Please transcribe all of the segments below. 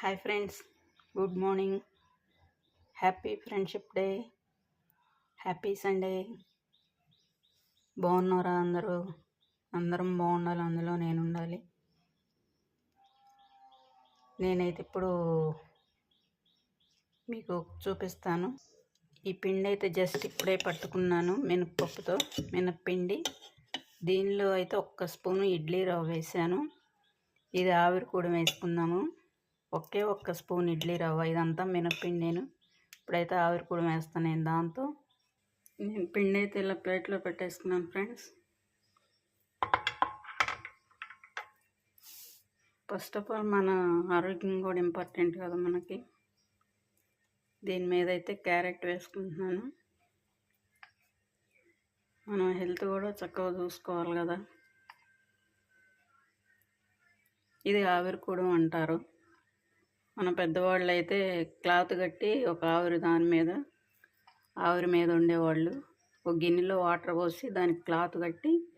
Hi friends good morning. Happy friendship day. Happy Sunday. బాగున్నారా అందరూ? అందరం బాగుండాలి అందులో నేను ఉండాలి. నేనైతే ఇప్పుడు మీకు చూపిస్తాను. ఈ పిండి అయితే జస్ట్ ఇప్పుడే పట్టుకున్నాను మినప్పప్పుతో మినప్పిండి. దీనిలో అయితే ఒక్క స్పూను ఇడ్లీ రవ్వ వేసాను. ఇది ఆవిరి కూడా వేసుకుందాము. ఒకే ఒక్క స్పూన్ ఇడ్లీ రవ్వ ఇదంతా మినప్పిండి నేను ఇప్పుడైతే ఆవిరి కూడా వేస్తాను నేను దాంతో. నేను పిండి అయితే ఇలా ప్లేట్లో పెట్టేసుకున్నాను ఫ్రెండ్స్. ఫస్ట్ ఆఫ్ ఆల్ మన ఆరోగ్యం కూడా ఇంపార్టెంట్ కదా మనకి. దీని మీద అయితే క్యారెట్ వేసుకుంటున్నాను. మనం హెల్త్ కూడా చక్కగా చూసుకోవాలి కదా. ఇది ఆవిరి కూడా అంటారు. మన పెద్దవాళ్ళు అయితే క్లాత్ కట్టి ఒక ఆవిరి దాని మీద ఆవిరి మీద ఉండేవాళ్ళు. ఒక గిన్నెలో వాటర్ పోసి దానికి క్లాత్ కట్టి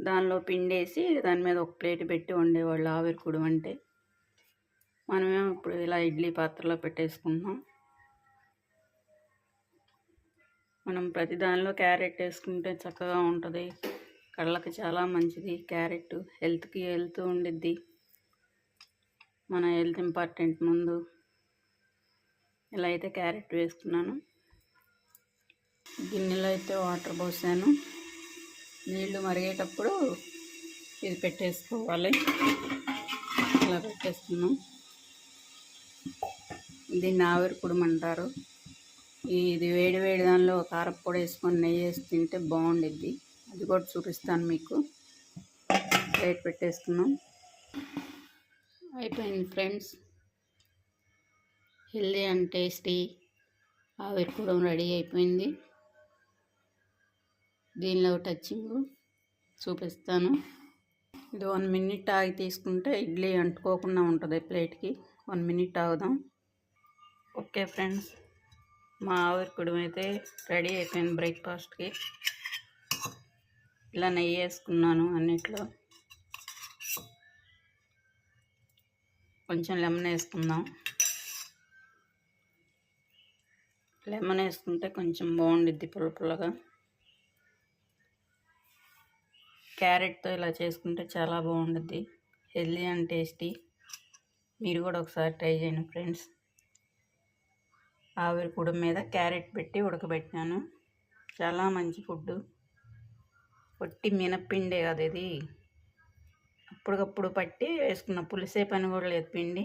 దానిలో పిండేసి దాని మీద ఒక ప్లేట్ పెట్టి వండేవాళ్ళు ఆవిరి కుడు అంటే. మనమేమో ఇప్పుడు ఇలా ఇడ్లీ పాత్రలో పెట్టేసుకుంటున్నాం. మనం ప్రతి దానిలో క్యారెట్ వేసుకుంటే చక్కగా ఉంటుంది. కళ్ళకి చాలా మంచిది క్యారెట్. హెల్త్కి హెల్త్ ఉండిద్ది. మన హెల్త్ ఇంపార్టెంట్ ముందు. ఇలా అయితే క్యారెట్ వేసుకున్నాను. గిన్నెలో అయితే వాటర్ పోసాను. నీళ్ళు మరిగేటప్పుడు ఇది పెట్టేసుకోవాలి. ఇలా పెట్టేస్తున్నాం. దీన్ని ఆవిరి కుడమంటారు ఇది వేడి వేడి దానిలో కారప్పొడి వేసుకొని నెయ్యి వేసి తింటే బాగుండిద్ది. అది కూడా చూపిస్తాను మీకు. ప్లేట్ పెట్టేసుకున్నాం అయిపోయింది ఫ్రెండ్స్. హెల్దీ అండ్ టేస్టీ ఆవిరి కూడా రెడీ అయిపోయింది. దీనిలో టచ్చింగ్ చూపిస్తాను. ఇది వన్ మినిట్ ఆగి తీసుకుంటే ఇడ్లీ అంటుకోకుండా ఉంటుంది ప్లేట్కి. వన్ మినిట్ ఆగుదాం. ఓకే ఫ్రెండ్స్ మా ఆవిరికుడు అయితే రెడీ అయిపోయింది బ్రేక్ఫాస్ట్కి. ఇలా నెయ్యి వేసుకున్నాను అన్నిట్లో. కొంచెం లెమన్ వేసుకుందాం. లెమన్ వేసుకుంటే కొంచెం బాగుండిద్ది పుల్ల పుల్లగా. క్యారెట్తో ఇలా చేసుకుంటే చాలా బాగుండుద్ది. Healthy and tasty. మీరు కూడా ఒకసారి ట్రై చేయండి ఫ్రెండ్స్. ఆవిరి కుడం మీద క్యారెట్ పెట్టి ఉడకబెట్టినాను. చాలా మంచి ఫుడ్ పొట్టి మినప్పిండే కదా ఇది అప్పటికప్పుడు పట్టి వేసుకున్న పులిసే పని కూడా లేదు పిండి.